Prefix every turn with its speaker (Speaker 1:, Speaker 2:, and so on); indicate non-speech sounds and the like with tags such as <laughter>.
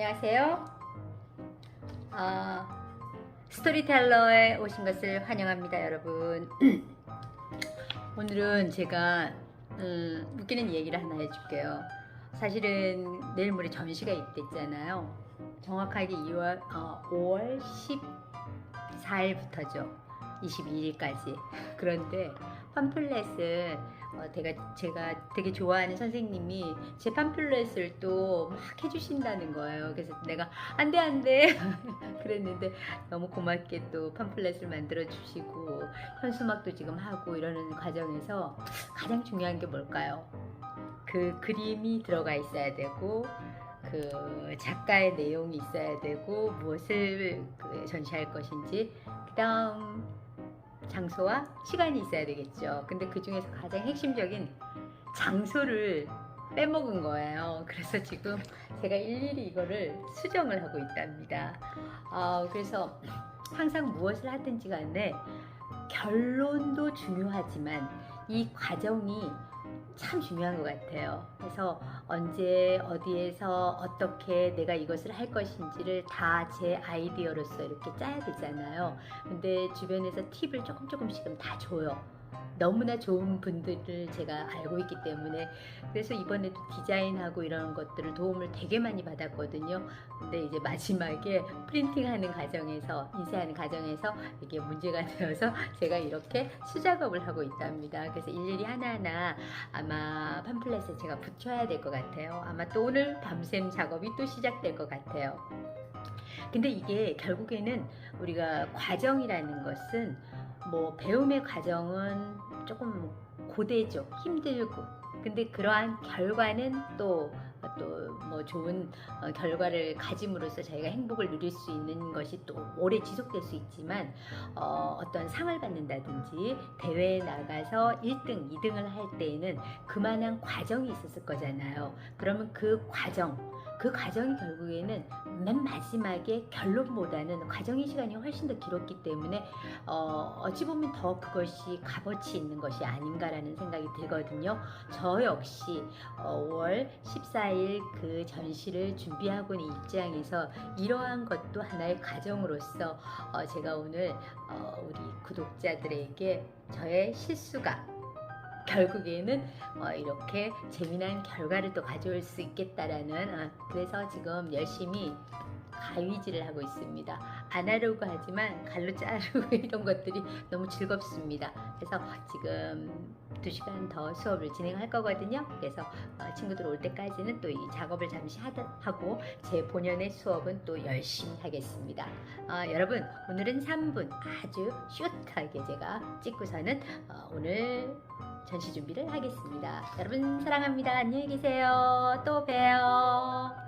Speaker 1: 안녕하세요. 어, 스토리텔러에 오신 것을 환영합니다, 여러분. <clears throat> 오늘은 제가 음, 웃기는 얘기를 하나 해줄게요. 사실은 내일 모레 전시가 있댔잖아요. 정확하게 2월, 어, 5월 14일부터죠. 22일까지. <laughs> 그런데 팜플렛을 어, 제가, 제가 되게 좋아하는 선생님이 제 팜플렛을 또 막 해주신다는 거예요. 그래서 내가 안 돼, 안 돼. <laughs> 그랬는데 너무 고맙게 또 팜플렛을 만들어 주시고 현수막도 지금 하고 이러는 과정에서 가장 중요한 게 뭘까요? 그 그림이 들어가 있어야 되고 그 작가의 내용이 있어야 되고 무엇을 그 전시할 것인지 그 다음 장소와 시간이 있어야 되겠죠. 근데 그 중에서 가장 핵심적인 장소를 빼먹은 거예요. 그래서 지금 제가 일일이 이거를 수정을 하고 있답니다. 아, 그래서 항상 무엇을 하든지 간에 결론도 중요하지만 이 과정이 참 중요한 것 같아요. 그래서 언제 어디에서 어떻게 내가 이것을 할 것인지를 다 제 아이디어로서 이렇게 짜야 되잖아요. 근데 주변에서 팁을 조금 조금씩은 다 줘요. 너무나 좋은 분들을 제가 알고 있기 때문에 그래서 이번에도 디자인하고 이런 것들을 도움을 되게 많이 받았거든요. 근데 이제 마지막에 프린팅하는 과정에서 인쇄하는 과정에서 이게 문제가 <laughs> 되어서 제가 이렇게 수작업을 하고 있답니다. 그래서 일일이 하나하나 아마 팜플렛에 제가 붙여야 될 것 같아요. 아마 또 오늘 밤샘 작업이 또 시작될 것 같아요. 근데 이게 결국에는 우리가 과정이라는 것은 뭐 배움의 과정은 조금 고되죠. 힘들고. 근데 그러한 결과는 또 또 뭐 좋은 어, 결과를 가짐으로써 저희가 행복을 누릴 수 있는 것이 또 오래 지속될 수 있지만 어, 어떤 상을 받는다든지 대회에 나가서 1등, 2등을 할 때에는 그만한 과정이 있었을 거잖아요. 그러면 그 과정, 그 과정이 결국에는 맨 마지막에 결론보다는 과정의 시간이 훨씬 더 길었기 때문에 어, 어찌 보면 더 그것이 값어치 있는 것이 아닌가라는 생각이 들거든요. 저 역시 어, 5월 14일 그 전시를 준비하고 있는 입장에서 이러한 것도 하나의 과정으로서 어, 제가 오늘 어, 우리 구독자들에게 저의 실수가 결국에는 어, 이렇게 재미난 결과를 또 가져올 수 있겠다라는 어, 그래서 지금 열심히 가위질을 하고 있습니다. 아날로그 하지만 갈로 자르고 <laughs> 이런 것들이 너무 즐겁습니다. 그래서 지금 2시간 더 수업을 진행할 거거든요. 그래서 어, 친구들 올 때까지는 또 이 작업을 잠시 하고 제 본연의 수업은 또 열심히 하겠습니다. 어, 여러분 오늘은 3분 아주 슛하게 제가 찍고서는 어, 오늘 전시 준비를 하겠습니다. 여러분 사랑합니다. 안녕히 계세요. 또 봬요.